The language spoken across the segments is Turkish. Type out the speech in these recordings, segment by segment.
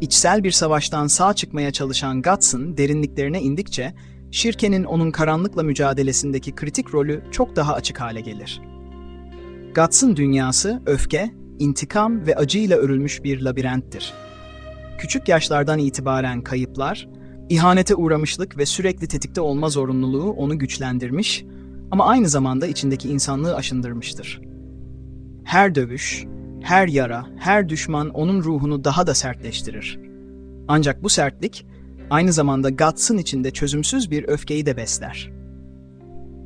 İçsel bir savaştan sağ çıkmaya çalışan Guts'ın derinliklerine indikçe, Şirke'nin onun karanlıkla mücadelesindeki kritik rolü çok daha açık hale gelir. Guts'ın dünyası öfke, intikam ve acıyla örülmüş bir labirenttir. Küçük yaşlardan itibaren kayıplar, ihanete uğramışlık ve sürekli tetikte olma zorunluluğu onu güçlendirmiş ama aynı zamanda içindeki insanlığı aşındırmıştır. Her dövüş, her yara, her düşman onun ruhunu daha da sertleştirir. Ancak bu sertlik aynı zamanda Guts'ın içinde çözümsüz bir öfkeyi de besler.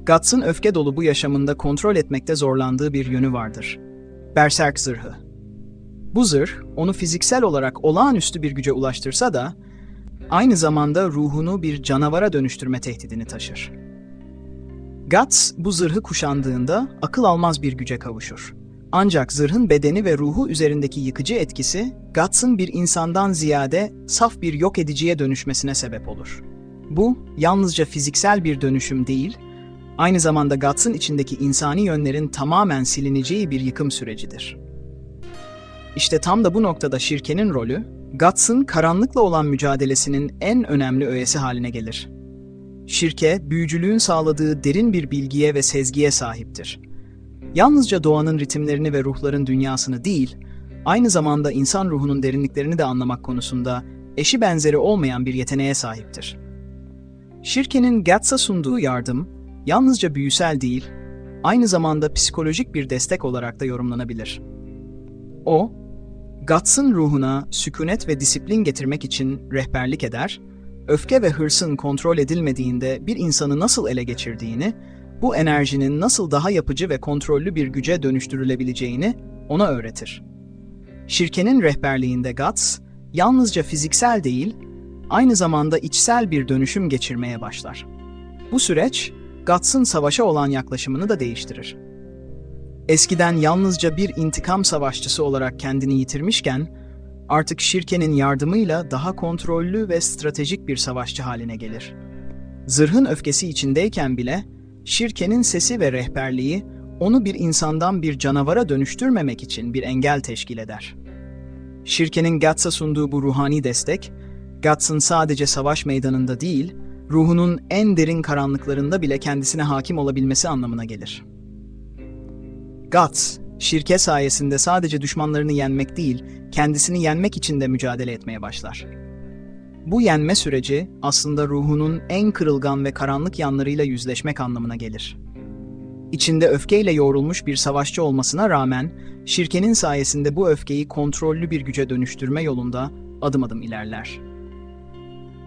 Guts'ın öfke dolu bu yaşamında kontrol etmekte zorlandığı bir yönü vardır. Berserk zırhı. Bu zırh, onu fiziksel olarak olağanüstü bir güce ulaştırsa da, aynı zamanda ruhunu bir canavara dönüştürme tehdidini taşır. Guts, bu zırhı kuşandığında akıl almaz bir güce kavuşur. Ancak zırhın bedeni ve ruhu üzerindeki yıkıcı etkisi, Guts'ın bir insandan ziyade saf bir yok ediciye dönüşmesine sebep olur. Bu, yalnızca fiziksel bir dönüşüm değil, aynı zamanda Guts'ın içindeki insani yönlerin tamamen silineceği bir yıkım sürecidir. İşte tam da bu noktada şirkenin rolü, Guts'ın karanlıkla olan mücadelesinin en önemli öğesi haline gelir. Şirke, büyücülüğün sağladığı derin bir bilgiye ve sezgiye sahiptir. Yalnızca doğanın ritimlerini ve ruhların dünyasını değil, aynı zamanda insan ruhunun derinliklerini de anlamak konusunda eşi benzeri olmayan bir yeteneğe sahiptir. Şirkenin Guts'a sunduğu yardım, yalnızca büyüsel değil, aynı zamanda psikolojik bir destek olarak da yorumlanabilir. O, Guts'ın ruhuna sükunet ve disiplin getirmek için rehberlik eder, öfke ve hırsın kontrol edilmediğinde bir insanı nasıl ele geçirdiğini, bu enerjinin nasıl daha yapıcı ve kontrollü bir güce dönüştürülebileceğini ona öğretir. Şirkenin rehberliğinde Guts, yalnızca fiziksel değil, aynı zamanda içsel bir dönüşüm geçirmeye başlar. Bu süreç, Guts'ın savaşa olan yaklaşımını da değiştirir. Eskiden yalnızca bir intikam savaşçısı olarak kendini yitirmişken, artık şirkenin yardımıyla daha kontrollü ve stratejik bir savaşçı haline gelir. Zırhın öfkesi içindeyken bile, şirkenin sesi ve rehberliği onu bir insandan bir canavara dönüştürmemek için bir engel teşkil eder. Şirkenin Guts'a sunduğu bu ruhani destek, Guts'ın sadece savaş meydanında değil, ruhunun en derin karanlıklarında bile kendisine hakim olabilmesi anlamına gelir. Guts, şirke sayesinde sadece düşmanlarını yenmek değil, kendisini yenmek için de mücadele etmeye başlar. Bu yenme süreci aslında ruhunun en kırılgan ve karanlık yanlarıyla yüzleşmek anlamına gelir. İçinde öfkeyle yoğrulmuş bir savaşçı olmasına rağmen, şirkenin sayesinde bu öfkeyi kontrollü bir güce dönüştürme yolunda adım adım ilerler.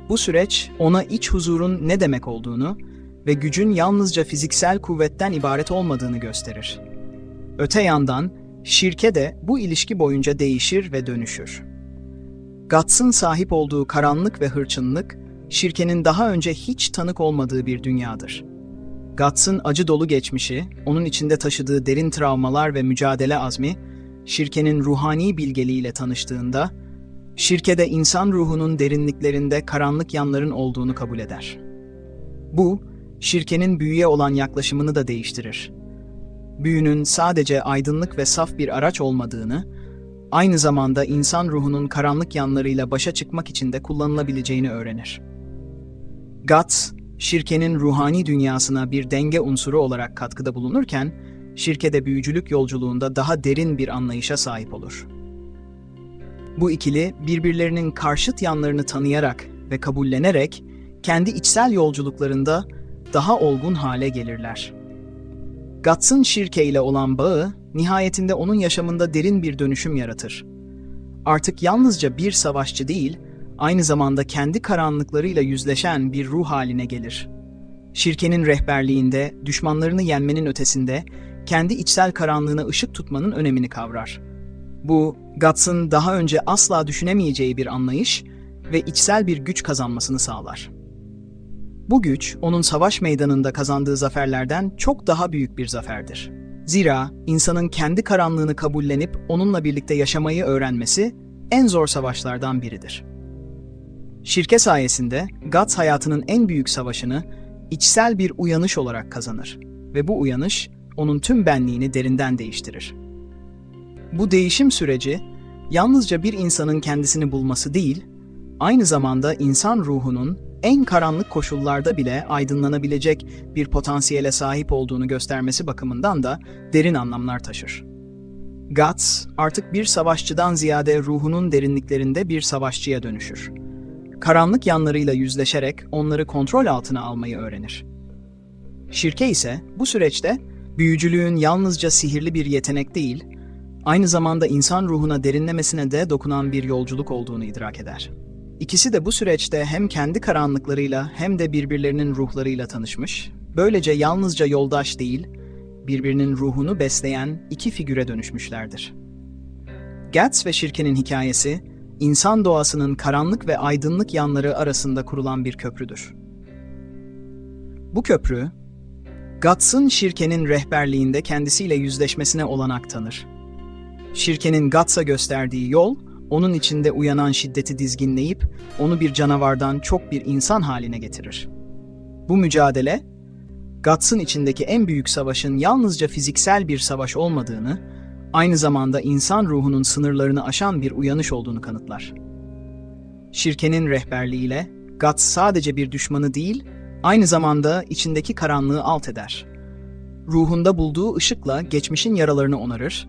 Bu süreç ona iç huzurun ne demek olduğunu ve gücün yalnızca fiziksel kuvvetten ibaret olmadığını gösterir. Öte yandan, şirke de bu ilişki boyunca değişir ve dönüşür. Guts'ın sahip olduğu karanlık ve hırçınlık, şirkenin daha önce hiç tanık olmadığı bir dünyadır. Guts'ın acı dolu geçmişi, onun içinde taşıdığı derin travmalar ve mücadele azmi, şirkenin ruhani bilgeliğiyle tanıştığında, şirkede insan ruhunun derinliklerinde karanlık yanların olduğunu kabul eder. Bu, şirkenin büyüye olan yaklaşımını da değiştirir. Büyünün sadece aydınlık ve saf bir araç olmadığını, aynı zamanda insan ruhunun karanlık yanlarıyla başa çıkmak için de kullanılabileceğini öğrenir. Guts, şirkenin ruhani dünyasına bir denge unsuru olarak katkıda bulunurken, şirkede büyücülük yolculuğunda daha derin bir anlayışa sahip olur. Bu ikili birbirlerinin karşıt yanlarını tanıyarak ve kabullenerek kendi içsel yolculuklarında daha olgun hale gelirler. Guts'ın şirke ile olan bağı nihayetinde onun yaşamında derin bir dönüşüm yaratır. Artık yalnızca bir savaşçı değil, aynı zamanda kendi karanlıklarıyla yüzleşen bir ruh haline gelir. Şirkenin rehberliğinde düşmanlarını yenmenin ötesinde kendi içsel karanlığına ışık tutmanın önemini kavrar. Bu, Guts'ın daha önce asla düşünemeyeceği bir anlayış ve içsel bir güç kazanmasını sağlar. Bu güç, onun savaş meydanında kazandığı zaferlerden çok daha büyük bir zaferdir. Zira insanın kendi karanlığını kabullenip onunla birlikte yaşamayı öğrenmesi en zor savaşlardan biridir. Şirke sayesinde Guts hayatının en büyük savaşını içsel bir uyanış olarak kazanır ve bu uyanış onun tüm benliğini derinden değiştirir. Bu değişim süreci yalnızca bir insanın kendisini bulması değil, aynı zamanda insan ruhunun en karanlık koşullarda bile aydınlanabilecek bir potansiyele sahip olduğunu göstermesi bakımından da derin anlamlar taşır. Guts artık bir savaşçıdan ziyade ruhunun derinliklerinde bir savaşçıya dönüşür. Karanlık yanlarıyla yüzleşerek onları kontrol altına almayı öğrenir. Şirke ise bu süreçte büyücülüğün yalnızca sihirli bir yetenek değil, aynı zamanda insan ruhuna derinlemesine de dokunan bir yolculuk olduğunu idrak eder. İkisi de bu süreçte hem kendi karanlıklarıyla hem de birbirlerinin ruhlarıyla tanışmış, böylece yalnızca yoldaş değil, birbirinin ruhunu besleyen iki figüre dönüşmüşlerdir. Guts ve Şirke'nin hikayesi, insan doğasının karanlık ve aydınlık yanları arasında kurulan bir köprüdür. Bu köprü, Guts'ın Şirke'nin rehberliğinde kendisiyle yüzleşmesine olanak tanır. Şirke'nin Guts'a gösterdiği yol, onun içinde uyanan şiddeti dizginleyip onu bir canavardan çok bir insan haline getirir. Bu mücadele, Guts'ın içindeki en büyük savaşın yalnızca fiziksel bir savaş olmadığını, aynı zamanda insan ruhunun sınırlarını aşan bir uyanış olduğunu kanıtlar. Şirkenin rehberliğiyle Guts sadece bir düşmanı değil, aynı zamanda içindeki karanlığı alt eder. Ruhunda bulduğu ışıkla geçmişin yaralarını onarır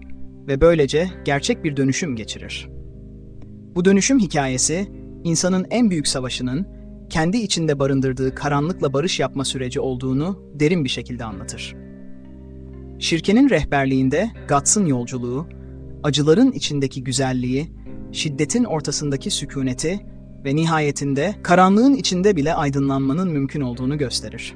ve böylece gerçek bir dönüşüm geçirir. Bu dönüşüm hikayesi, insanın en büyük savaşının kendi içinde barındırdığı karanlıkla barış yapma süreci olduğunu derin bir şekilde anlatır. Şirkenin rehberliğinde Guts'ın yolculuğu, acıların içindeki güzelliği, şiddetin ortasındaki sükuneti ve nihayetinde karanlığın içinde bile aydınlanmanın mümkün olduğunu gösterir.